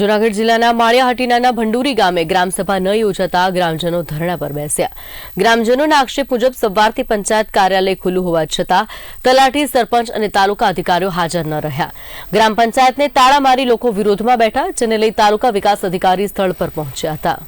જૂનાગઢ જિલ્લાના માળિયાહાટીનાના ભંડુરી ગામે ગ્રામસભા ન યોજાતા ગ્રામજનો ધરણા પર બેસ્યા. ગ્રામજનોના આક્ષેપ મુજબ સવારથી પંચાયત કાર્યાલય ખુલ્લું હોવા છતાં તલાટી, સરપંચ અને તાલુકા અધિકારીઓ હાજર ન રહ્યા. ગ્રામ પંચાયતને તાળા મારી લોકો વિરોધમાં બેઠા, જેને લઈ તાલુકા વિકાસ અધિકારી સ્થળ પર પહોંચ્યા હતા.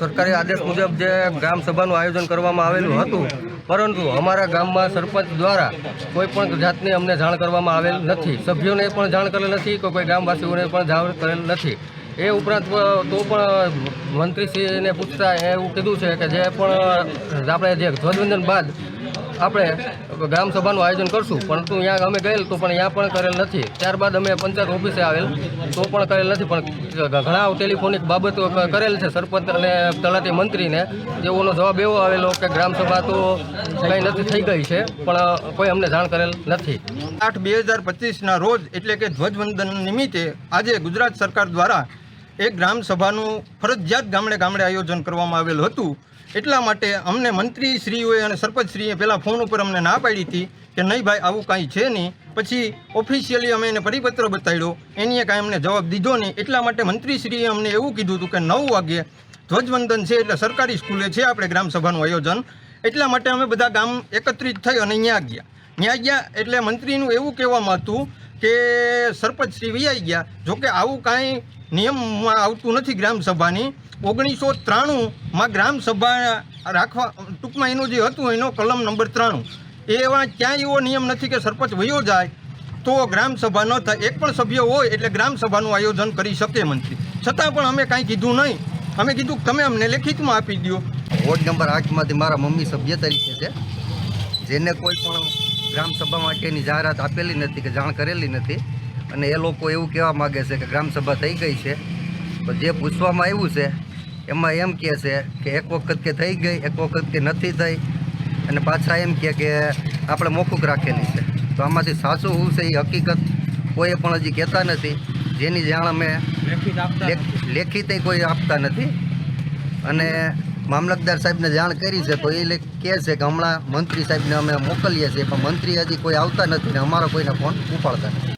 સરકારી આદેશ મુજબ જે ગ્રામ સભાનું આયોજન કરવામાં આવેલું હતું, પરંતુ અમારા ગામમાં સરપંચ દ્વારા કોઈ પણ જાતની અમને જાણ કરવામાં આવેલ નથી. સભ્યોને પણ જાણ કરેલ નથી કે કોઈ ગામવાસીઓને પણ જાણ કરેલ નથી. એ ઉપરાંત તો પણ મંત્રીશ્રીને પૂછતા એવું કીધું છે કે જે પણ, આપણે જે ધ્વજવંદન બાદ આપણે ગ્રામ સભાનું આયોજન કરશું. પરંતુ ત્યાં અમે ગયેલ તો પણ ત્યાં પણ કરેલ નથી. ત્યારબાદ અમે પંચાયત ઓફિસે આવેલ તો પણ કરેલ નથી. પણ ઘણા ટેલિફોનિક બાબતો કરેલ છે. સરપંચ અને તલાટી મંત્રીને જેઓનો જવાબ એવો આવેલો કે ગ્રામ સભા તો કંઈ નથી થઈ ગઈ છે, પણ કોઈ અમને જાણ કરેલ નથી. આઠ બે હજાર પચીસના રોજ એટલે કે ધ્વજવંદન નિમિત્તે આજે ગુજરાત સરકાર દ્વારા એક ગ્રામ સભાનું ફરજિયાત ગામડે ગામડે આયોજન કરવામાં આવેલું હતું. એટલા માટે અમને મંત્રીશ્રીઓએ અને સરપંચશ્રીએ પહેલાં ફોન ઉપર અમને ના પાડી હતી કે નહીં ભાઈ, આવું કાંઈ છે નહીં. પછી ઓફિશિયલી અમે એને પરિપત્ર બતાવ્યો. એનીએ કાંઈ અમને જવાબ દીધો નહીં. એટલા માટે મંત્રીશ્રીએ અમને એવું કીધું હતું કે નવ વાગ્યે ધ્વજવંદન છે એટલે સરકારી સ્કૂલે છે આપણે ગ્રામસભાનું આયોજન. એટલા માટે અમે બધા ગામ એકત્રિત થઈ અને અહીંયા ગયા. ત્યાં ગયા એટલે મંત્રીનું એવું કહેવામાં હતું કે સરપંચ શ્રી વિયાઈ ગયા. જોકે આવું કાંઈ નિયમમાં આવતું નથી ગ્રામસભાની. ઓગણીસો ત્રાણુંમાં ગ્રામસભા રાખવા, ટૂંકમાં એનું જે હતું એનો કલમ નંબર ત્રાણું. એવા ક્યાંય એવો નિયમ નથી કે સરપંચ વયો જાય તો ગ્રામસભા ન થાય. એક પણ સભ્ય હોય એટલે ગ્રામસભાનું આયોજન કરી શકે મંત્રી. છતાં પણ અમે કાંઈ કીધું નહીં. અમે કીધું, તમે અમને લેખિતમાં આપી દો વોર્ડ નંબર આઠમાંથી મારા મમ્મી સભ્ય તરીકે છે, જેને કોઈ પણ ગ્રામસભા માટેની જાહેરાત આપેલી નથી કે જાણ કરેલી નથી અને એ લોકો એવું કહેવા માગે છે કે ગ્રામસભા થઈ ગઈ છે. તો જે પૂછવામાં આવ્યું છે એમાં એમ કહે છે કે એક વખત કે થઈ ગઈ એક વખત કે નથી થઈ. અને પાછા એમ કહે કે આપણે મોકૂક રાખેલી છે. તો આમાંથી સાચું હું છે એ હકીકત કોઈ પણ હજી કહેતા નથી. જેની જાણ અમે લેખ- લેખિતે કોઈ આપતા નથી. અને મામલતદાર સાહેબને જાણ કરી છે તો એ કહે છે કે હમણાં મંત્રી સાહેબને અમે મોકલીએ છીએ પણ મંત્રી હજી કોઈ આવતા નથી ને અમારો કોઈને ફોન ઉપાડતા નથી.